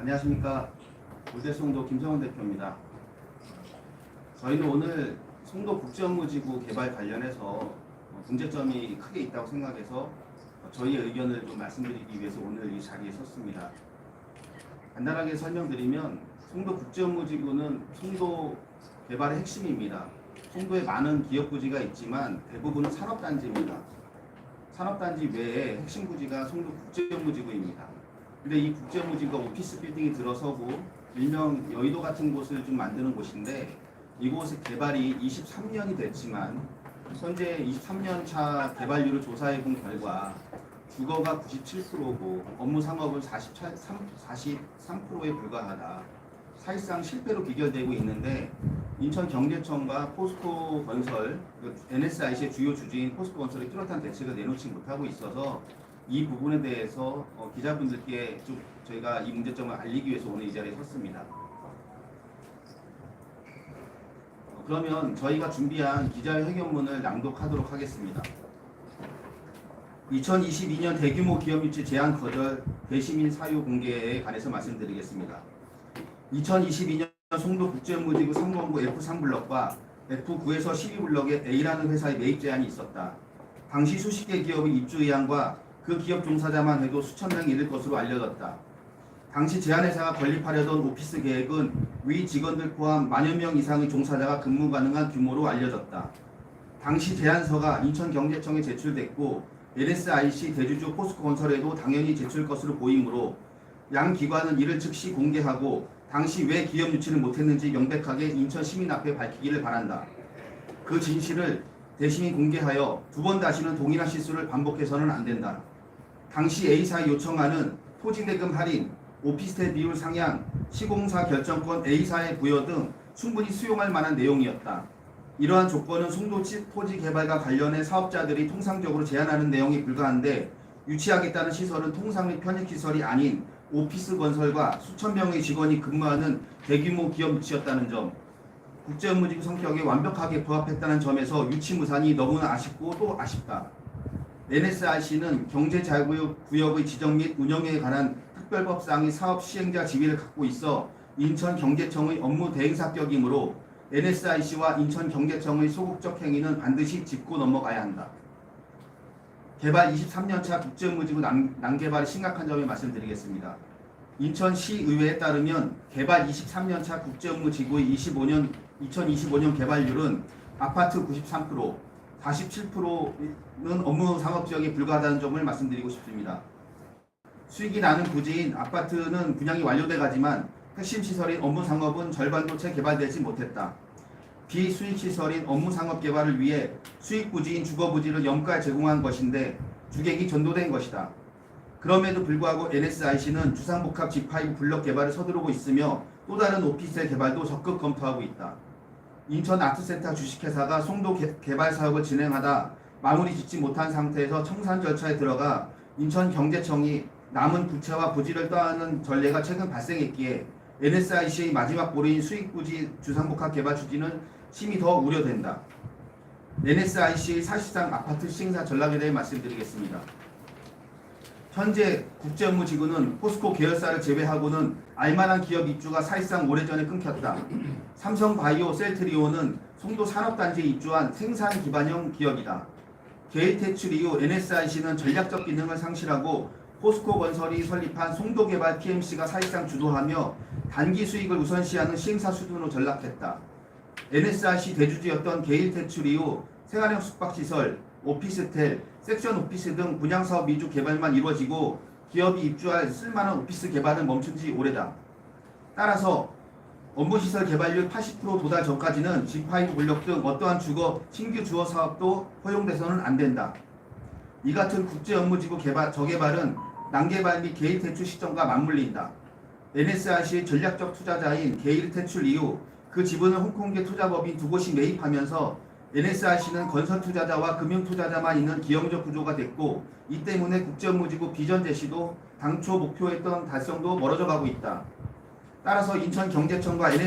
안녕하십니까. 울대송도 김성원 대표입니다. 저희는 오늘 송도 국제업무지구 개발 관련해서 어, 문제점이 크게 있다고 생각해서 어, 저희의 의견을 좀 말씀드리기 위해서 오늘 이 자리에 섰습니다. 간단하게 설명드리면 송도 국제업무지구는 송도 개발의 핵심입니다. 송도에 많은 기업 부지가 있지만 대부분은 산업단지입니다. 산업단지 외에 핵심 부지가 송도 국제업무지구입니다. 근데 이 국제무지가 오피스 빌딩이 들어서고 일명 여의도 같은 곳을 좀 만드는 곳인데 이곳의 개발이 23년이 됐지만 현재 23년 차 개발률을 조사해 본 결과 주거가 97%고 업무 상업은 47, 43%에 불과하다. 사실상 실패로 비결되고 있는데 인천경제청과 포스코 건설, 그 NSIC의 주요 주주인 포스코 건설이 뚜렷한 대책을 내놓지 못하고 있어서 이 부분에 대해서 어, 기자분들께 좀 저희가 이 문제점을 알리기 위해서 오늘 이 자리에 섰습니다. 어, 그러면 저희가 준비한 기자회견문을 낭독하도록 하겠습니다. 2022년 대규모 기업 유치 제한 거절 대시민 사유 공개에 관해서 말씀드리겠습니다. 2022년 송도 국제무지구 3본부 F3블럭과 F9에서 12블럭에 A라는 회사의 매입 제한이 있었다. 당시 수십 개 기업의 입주 의향과 그 기업 종사자만 해도 수천 명이 이를 것으로 알려졌다. 당시 제안회사가 건립하려던 오피스 계획은 위 직원들 포함 만여 명 이상의 종사자가 근무 가능한 규모로 알려졌다. 당시 제안서가 인천경제청에 제출됐고 NSIC 대주주 포스코건설에도 당연히 제출 것으로 보이므로 양 기관은 이를 즉시 공개하고 당시 왜 기업 유치를 못했는지 명백하게 인천 시민 앞에 밝히기를 바란다. 그 진실을 대신이 공개하여 두 번 다시는 동일한 실수를 반복해서는 안 된다. 당시 A사 요청하는 토지대금 할인, 오피스텔 비율 상향, 시공사 결정권 A사의 부여 등 충분히 수용할 만한 내용이었다. 이러한 조건은 송도치 토지 개발과 관련해 사업자들이 통상적으로 제안하는 내용이 불가한데 유치하겠다는 시설은 통상 및 편익 시설이 아닌 오피스 건설과 수천 명의 직원이 근무하는 대규모 기업 유치였다는 점, 국제 업무지구 성격에 완벽하게 부합했다는 점에서 유치 무산이 너무나 아쉽고 또 아쉽다. NSIC는 경제자유구역의 지정 및 운영에 관한 특별법상의 사업 시행자 지위를 갖고 있어 인천경제청의 업무 대행사격이므로 NSIC와 인천경제청의 소극적 행위는 반드시 짚고 넘어가야 한다. 개발 23년차 국제무지구 난, 난개발이 심각한 점을 말씀드리겠습니다. 인천시의회에 따르면 개발 23년차 국제업무지구의 25년 2025년 개발률은 아파트 93%, 47%는 업무 상업 지역에 불과하다는 점을 말씀드리고 싶습니다. 수익이 나는 부지인 아파트는 분양이 완료돼 가지만 핵심 시설인 업무 상업은 절반도 채 개발되지 못했다. 비수익 시설인 업무 상업 개발을 위해 수익 부지인 주거 부지를 영가에 제공한 것인데 주객이 전도된 것이다. 그럼에도 불구하고 NSIC는 주상복합 G5 블럭 개발을 서두르고 있으며 또 다른 오피스의 개발도 적극 검토하고 있다. 인천 아트센터 주식회사가 송도 개, 개발 사업을 진행하다 마무리 짓지 못한 상태에서 청산 절차에 들어가 인천 경제청이 남은 부채와 부지를 떠안는 전례가 최근 발생했기에 NSIC의 마지막 보루인 수익부지 주상복합 개발 추진은 심히 더 우려된다. NSIC의 사실상 아파트 시행사 전략에 대해 말씀드리겠습니다. 현재 국제업무지구는 포스코 계열사를 제외하고는 알만한 기업 입주가 사실상 오래전에 끊겼다. 삼성바이오 셀트리온은 송도 산업단지에 입주한 생산 기반형 기업이다. 게이테출 이후 NSIC는 전략적 기능을 상실하고 포스코 건설이 설립한 송도 개발 PMC가 사실상 주도하며 단기 수익을 우선시하는 시행사 수준으로 전락했다. NSIC 대주주였던 게일테출 이후 생활형 숙박시설, 오피스텔, 섹션 오피스 등 분양 사업 위주 개발만 이루어지고 기업이 입주할 쓸만한 오피스 개발은 멈춘 지 오래다. 따라서 업무시설 개발률 80% 도달 전까지는 G5 블록 등 어떠한 주거, 신규 주거 사업도 허용돼서는 안 된다. 이 같은 국제 업무지구 개발, 저개발은 난개발 및 개일 대출 시점과 맞물린다. NSRC의 전략적 투자자인 게일 퇴출 이후 그 지분을 홍콩계 투자법인 두 곳이 매입하면서 NSRC는 건설 투자자와 금융 투자자만 있는 기형적 구조가 됐고 이 때문에 국제업무지구 비전 제시도 당초 목표했던 달성도 멀어져 가고 있다. 따라서 인천경제청과 NS